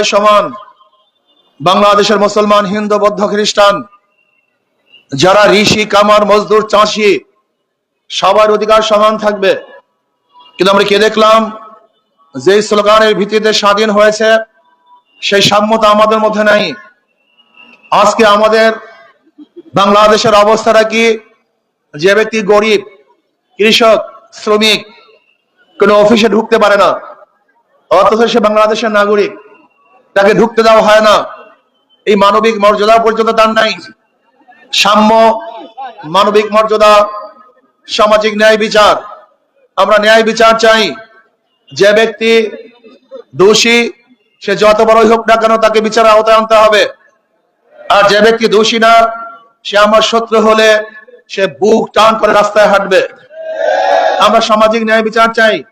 সবাই সমান। বাংলাদেশের মুসলমান, হিন্দু, বৌদ্ধ, খ্রিস্টান, যারা ঋষি, কামার, মজদুর, চাষি, সবার অধিকার সমান থাকবে। কিন্তু আমরা কে দেখলাম? যে স্লোগানের ভিত্তিতে স্বাধীন হয়েছে, সেই সাম্যতা আমাদের মধ্যে নাই। আজকে আমাদের বাংলাদেশের অবস্থাটা কি? যে ব্যক্তি গরিব, কৃষক, শ্রমিক, কোনো অফিসে ঢুকতে পারে না, অথচ সে বাংলাদেশের নাগরিক। তাকে ঢুকতে দেওয়া হয় না। এই মানবিক মর্যাদা পর্যন্ত তার নাই। সাম্য মানবিক মর্যাদা, সামাজিক ন্যায় বিচার। আমরা ন্যায় বিচার চাই। যে ব্যক্তি দোষী, সে যত বড়ই হোক না কেন তাকে বিচার আওতায় আনতে হবে। আর যে ব্যক্তি দোষী না, সে আমার শত্রু হলে সে বুক টান করে রাস্তায় হাঁটবে। আমরা সামাজিক ন্যায় বিচার চাই।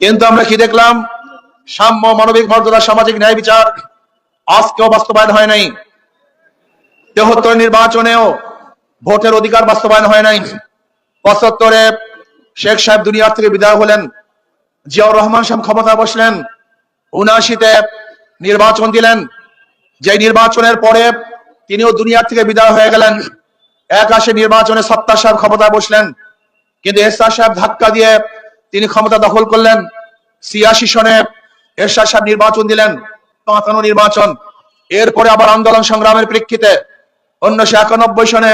কিন্তু আমরা কি দেখলাম? সাম্য, মানবিক মর্যাদা, সামাজিক ন্যায় বিচার আজকেও বাস্তবায়ন হয় নাই। তেহত্তর নির্বাচনেও ভোটের অধিকার বাস্তবায়ন হয় নাই। পঁচাত্তরে শেখ সাহেব দুনিয়ার থেকে বিদায় হলেন, জিয়াউর রহমান সাহেব ক্ষমতা বসলেন উনাশিতে নির্বাচন দিলেন। যে নির্বাচনের পরে তিনিও দুনিয়ার থেকে বিদায় হয়ে গেলেন। একাশে নির্বাচনে সত্তার সাহেব ক্ষমতায় বসলেন, কিন্তু এরশাদ সাহেব ধাক্কা দিয়ে তিনি ক্ষমতা দখল করলেন। ছিয়াশি সনে এরশাদ সাহেব নির্বাচন দিলেন পাঁচানো নির্বাচন। এরপরে আবার আন্দোলন সংগ্রামের প্রেক্ষিতে উনিশশো একানব্বই সনে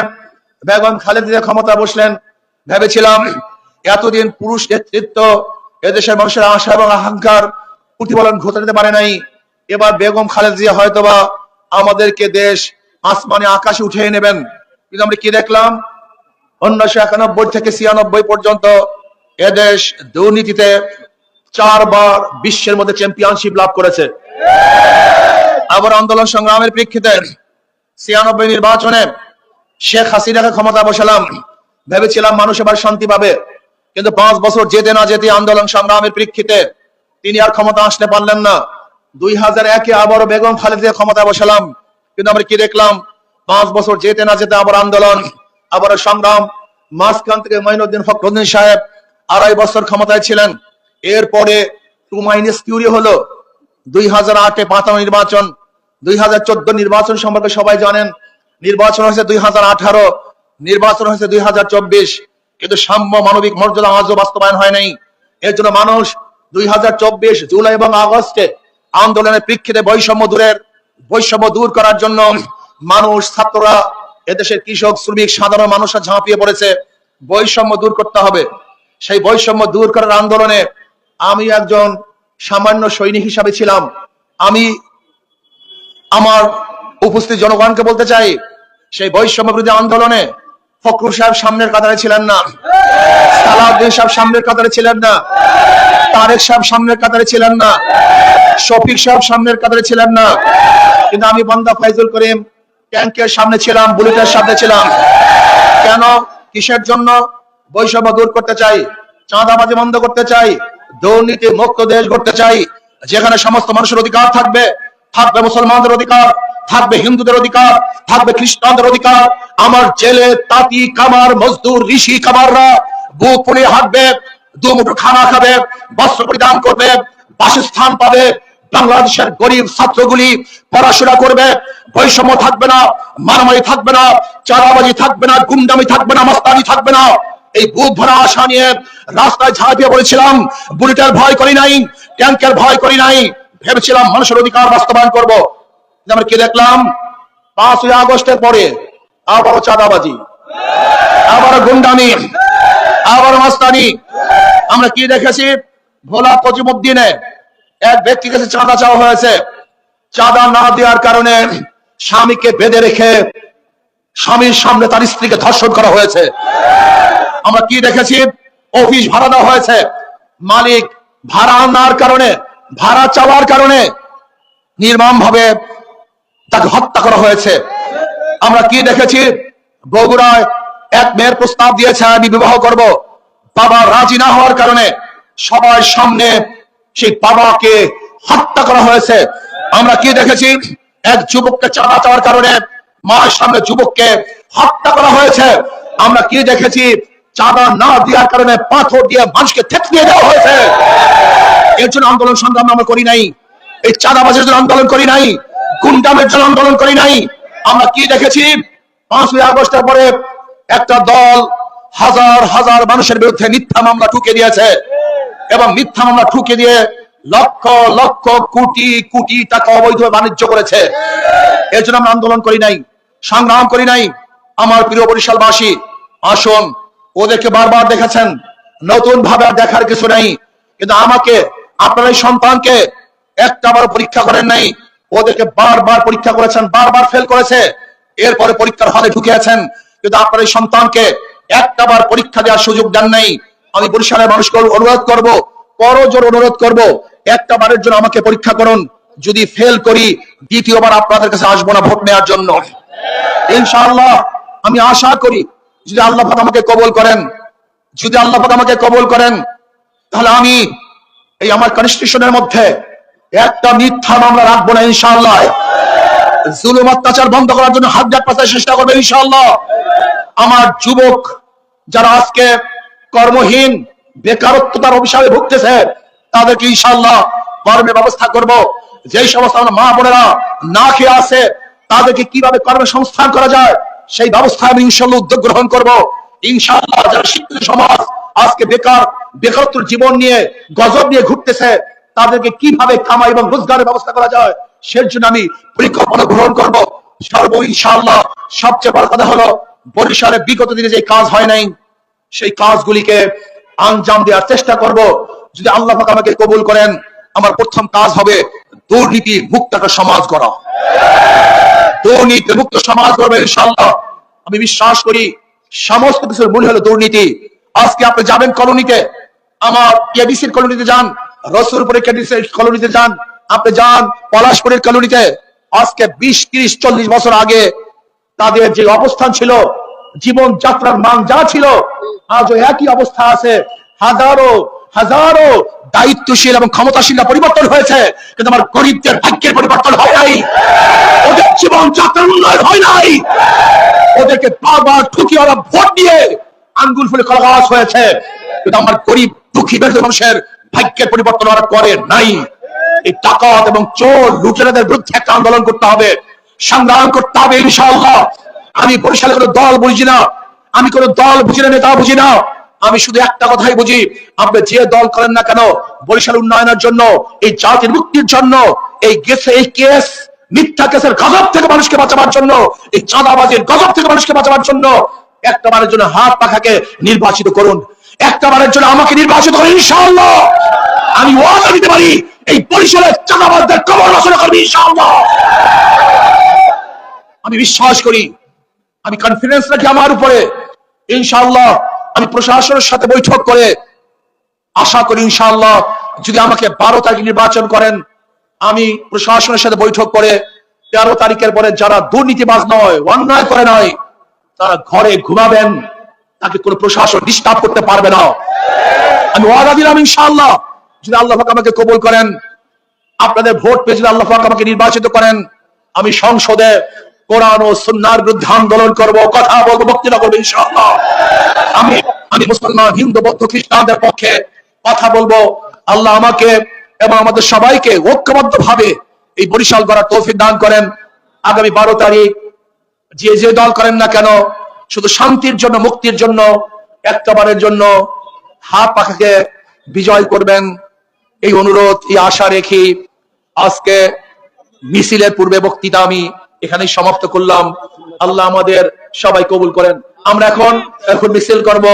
বেগম খালেদা ক্ষমতা বসলেন। ভেবেছিলাম এতদিন পুরুষ নেতৃত্ব এদেশের মানুষের আশা এবং আকাঙ্ক্ষার প্রতিফলন ঘটে যেতে পারে নাই। এবার বেগম খালেদা জিয়া হয়তোবা আমাদেরকে দেশ আসমানে আকাশে উঠিয়ে নেবেন। কিন্তু আমরা কি দেখলাম? উনিশশো একানব্বই থেকে ছিয়ানব্বই পর্যন্ত এদেশ দুর্নীতিতে চারবার বিশ্বের মধ্যে চ্যাম্পিয়নশিপ লাভ করেছে। আবার আন্দোলন সংগ্রামের প্রেক্ষিতে ছিয়ানব্বই নির্বাচনে শেখ হাসিনাকে ক্ষমতা বসালাম। ভেবেছিলাম মানুষ এবার শান্তি পাবে। কিন্তু পাঁচ বছর যেতে না যেতে আন্দোলন সংগ্রামের প্রেক্ষিতে তিনি আর ক্ষমতা আসতে পারলেন না। দুই হাজার একে আবারও বেগম খালেদা ক্ষমতা বসালাম। কিন্তু আমরা কি দেখলাম? পাঁচ বছর যেতে না যেতে আবার আন্দোলন আবার সংগ্রাম। মাঝখান থেকে মঈনুদ্দিন ফখরুদ্দিন সাহেব আড়াই বছর ক্ষমতায় ছিলেন। এরপরে টু মাইনাস কিউরি হলো দুই হাজার আটে পাতানো নির্বাচন, দুই হাজার চোদ্দ নির্বাচন সম্পর্কে সবাই জানেন। নির্বাচন হয়েছে দুই হাজার আঠারো, নির্বাচন হয়েছে দুই হাজার চব্বিশ। কিন্তু সাম্য মানবিক মর্যাদা আজও বাস্তবায়ন হয় নাই। এর জন্য মানুষ দুই হাজার চব্বিশ জুলাই এবং আগস্টে আন্দোলনের প্রেক্ষিতে বৈষম্য দূরের, বৈষম্য দূর করার জন্য মানুষ, ছাত্ররা, এদেশের কৃষক, শ্রমিক, সাধারণ মানুষরা ঝাঁপিয়ে পড়েছে। বৈষম্য দূর করতে হবে। সেই বৈষম্য দূর করার আন্দোলনে আমি একজন সামান্য সৈনিক হিসাবে ছিলাম। আমি আমার উপস্থিত জনগণকে বলতে চাই, সেই বৈষম্য বিরোধী আন্দোলনে ফখরুল সাহেব সামনের কাতারে ছিলেন না। সালাউদ্দিন সাহেব সামনের কাতারে ছিলেন না। তারেক সাহেব সামনের কাতারে ছিলেন না। শফিক সাহেব সামনের কাতারে ছিলেন না। কিন্তু আমি বান্দা ফাইজুল করিম ট্যাঙ্কের সামনে ছিলাম, বুলেটের সামনে ছিলাম। কেন? কিসের জন্য? বৈষম্য দূর করতে চাই, চাঁদাবাজি বন্ধ করতে চাই দুর্নীতি মুক্ত দেশ করতে চাই, যেখানে সমস্ত মানুষের অধিকার থাকবে থাকবে মুসলমানদের অধিকার, থাকবে হিন্দুদের অধিকার, থাকবে খ্রিস্টানদের অধিকার। আমার জেলে তাঁতি, কামার, মজদুর, ঋষি, কামাররা বুক ফুলিয়ে হাঁটবে দুমুঠো খানা খাবে, বস্ত্র পরিধান করবে, বাসস্থান পাবে, বাংলাদেশের গরিব ছাত্রগুলি পড়াশোনা করবে, বৈষম্য থাকবে না, মারামারি থাকবে না চারাবাজি থাকবে না, গুন্ডামি থাকবে না, মাস্তানি থাকবে না। এই বুক ভরা আশা নিয়ে রাস্তায় ঝাঁপিয়ে পড়েছিলাম বুলেটের ভয় করি নাই, ট্যাঙ্কের ভয় করি নাই। ভেবেছিলাম মানুষের অধিকার বাস্তবায়ন করব। আমরা কি দেখলাম? পাঁচই আগস্টের পরে আবারও চাঁদাবাজি, আবারও গুন্ডামি, আবারও মাস্তানি। আমরা কি দেখেছি? ভোলা কজিমুদ্দিনে এক ব্যক্তির কাছে চাঁদা চাওয়া হয়েছে। চাঁদা না দেওয়ার কারণে স্বামীকে বেঁধে রেখে স্বামীর সামনে তার স্ত্রীকে ধর্ষণ করা হয়েছে। আমরা কি দেখেছি? অফিস ভাড়া দেওয়া হয়েছে। মালিক ভাড়া আনার কারণে, ভাড়া চাওয়ার কারণে নির্মম ভাবে তাকে হত্যা করা হয়েছে। আমরা কি দেখেছি? বগুড়ায় এক মেয়ের প্রস্তাব দিয়েছে, আমি বিবাহ করব। বাবা রাজি না হওয়ার কারণে সবার সামনে সেই বাবাকে হত্যা করা হয়েছে। আমরা কি দেখেছি? এক যুবককে চাঁদা চাওয়ার কারণে মায়ের সামনে যুবককে হত্যা করা হয়েছে। আমরা কি দেখেছি? চাঁদা না দেওয়ার কারণে পাথর দিয়ে মানুষকে থেতলিয়ে দেওয়া হয়েছে। এর জন্য আন্দোলন সংগ্রাম আমরা করি নাই। এই চাঁদাবাজের জন্য আন্দোলন করি নাই। গুন্ডামের জন্য আন্দোলন করি নাই। আমরা কি দেখেছি? পাঁচই আগস্টের পরে একটা দল হাজার হাজার মানুষের বিরুদ্ধে মিথ্যা মামলা ঠুকে দিয়েছে এবং মিথ্যা মামলা ঠুকে দিয়ে লক্ষ লক্ষ, কোটি কোটি টাকা অবৈধ বাণিজ্য করেছে। এর জন্য আমরা আন্দোলন করি নাই, সংগ্রাম করি নাই। আমার প্রিয় বরিশালবাসী, আসুন ওদেরকে বারবার দেখেছেন। নতুন ভাবে দেখার কিছু নেই। কিন্তু আমাকে, আপনার এই সন্তানকে একটা বার পরীক্ষা করেন নাই। ওদেরকে বারবার পরীক্ষা করেছেন, বারবার ফেল করেছে। এরপরে পরীক্ষার হলে ঢুকিয়েছেন। কিন্তু আপনার এই সন্তানকে একটা বার পরীক্ষা দেওয়ার সুযোগ দেন নাই। আমি বরিশালের মানুষকে অনুরোধ করব জোর অনুরোধ করব একটা বারের জন্য আমাকে পরীক্ষা করুন। যদি ফেল করি, দ্বিতীয়বার আপনাদের কাছে আসব না ভোট নেওয়ার জন্য। ইনশাআল্লাহ, আমি আশা করি যদি আল্লাহ আমাকে কবল করেন, যদি আল্লাহ আমাকে কবল করেন, তাহলে আমি এই আমার কনস্টিটিউশনের মধ্যে একটা মিথ্যা মামলা রাখব না, ইনশাআল্লাহ। জুলুম, অত্যাচার বন্ধ করার জন্য হাত জাত পাতার চেষ্টা করবে, ইনশাআল্লাহ। আমার যুবক যারা আজকে কর্মহীন, বেকারত্বতার অভিশাপে ভুগতেছে, তাদেরকে ইনশাআল্লাহ কর্মের ব্যবস্থা করব। যেই সমস্ত আমার মা বোনেরা না খেয়ে আছে, তাদেরকে কীভাবে কর্মসংস্থান করা যায় সেই ব্যবস্থা আমি ইনশাল্লাহ উদ্যোগ গ্রহণ করব। ইনশাআল্লাহ যারা শিক্ষিত সমাজ আজকে বেকার, বেকারত্ব জীবন নিয়ে গজব নিয়ে ঘুরতেছে, তাদেরকে কীভাবে কামাই এবং রোজগারের ব্যবস্থা করা যায়, সের জন্য আমি পরিকল্পনা গ্রহণ করব। সর্ব ইনশাআল্লাহ, সবচেয়ে বড় কথা হলো, বরিশালে বিগত দিনে যে কাজ হয় নাই, সেই কাজগুলিকে আঞ্জাম দেওয়ার চেষ্টা করব। যদি আল্লাহ আমাকে কবুল করেন, আমার প্রথম কাজ হবে দুর্নীতি মুক্ত একটা সমাজ গড়া। দুর্নীতি মুক্ত সমাজ গড়বে ইনশাআল্লাহ। আমি বিশ্বাস করি সমস্ত কিছুর মূল হলো দুর্নীতি। আজকে আপনি যাবেন কলোনিতে, আমার কেডিসির কলোনিতে যান, রসুলপুরের কেডিসির কলোনিতে যান, আপনি যান পলাশপুরের কলোনিতে। আজকে বিশ, ত্রিশ, চল্লিশ বছর আগে তাদের যে অবস্থান ছিল, জীবন যাত্রার মান যা ছিল, আজও একই অবস্থা আছে। হাজারো হাজারো দায়িত্বশীল এবং ক্ষমতাশীলরা পরিবর্তন হয়েছে, কিন্তু আমার গরিবদের ভাগ্যের পরিবর্তন হয় নাই। ওদের জীবন যাত্রার উন্নয়ন হয় নাই। ওদেরকে বারবার ঠুকি ওরা ভোট দিয়ে আঙ্গুল ফুলে কলা গাছ হয়েছে, কিন্তু আমার গরিব, দুঃখী বের মানুষের ভাগ্যের পরিবর্তন ওরা করে নাই। এই ডাকাত এবং চোর লুটেরাদের বিরুদ্ধে একটা আন্দোলন করতে হবে, সংগ্রাম করতে হবে ইনশাআল্লাহ। আমি বরিশালে কোনো দল বুঝি না, আমি কোনো দল বুঝি না, নেতা বুঝি না। আমি শুধু একটা কথাই বুঝি, আপনি যে দল করেন না কেন, বরিশাল উন্নয়নের জন্য, এই জাতির মুক্তির জন্য, এই গেছে এই কেস, মিথ্যা কেসের গজব থেকে মানুষকে বাঁচাবার জন্য, এই চাঁদাবাজির গজব থেকে মানুষকে বাঁচাবার জন্য, একটা বারের জন্য হাত পাখাকে নির্বাচিত করুন। একটা বারের জন্য আমাকে নির্বাচিত করুন, ইনশাআল্লাহ। আমি ওয়াদা দিতে পারি, এই বরিশালের চাঁদাবাজদের কবর রচনা করবি ইনশাআল্লাহ। আমি বিশ্বাস করি, আমি কনফিডেন্স রাখি আমার উপরে, ইনশাআল্লাহ। আমি প্রশাসনের সাথে বৈঠক করে আশা করি ইনশাআল্লাহ যদি আমাকে বারো তারিখ নির্বাচন করেন, আমি প্রশাসনের সাথে বৈঠক করে তেরো তারিখের পরে যারা দুর্নীতিবাজ নয়, অন্যায় করে নয়, তারা ঘরে ঘুমাবেন। তাকে কোনো প্রশাসন ডিস্টার্ব করতে পারবে না। আমি ওয়াদা দিলাম ইনশাআল্লাহ, যদি আল্লাহ আমাকে কবুল করেন, আপনাদের ভোট পেয়ে যদি আল্লাহ আমাকে নির্বাচিত করেন, আমি সংসদে কোরআন ও সুন্নার বিরুদ্ধে আন্দোলন করব, কথা বলব, বক্তৃতা করব আমি আমি মুসলমান, হিন্দু, বৌদ্ধ, খ্রিস্টানদের পক্ষে কথা বলব। আল্লাহ আমাকে এবং আমাদের সবাইকে ঐক্যবদ্ধ ভাবে এই বরিশাল করার তৌফিক দান করেন। আগামী বারো তারিখ যে যে দল করেন না কেন, শুধু শান্তির জন্য, মুক্তির জন্য, একটাবারের জন্য হাত পাখাকে বিজয় করবেন। এই অনুরোধ, এই আশা রেখে আজকে মিছিলের পূর্বে বক্তৃতা আমি এখানেই সমাপ্ত করলাম। আল্লাহ আমাদের সবাই কবুল করেন। আমরা এখন এখন মিছিল করব।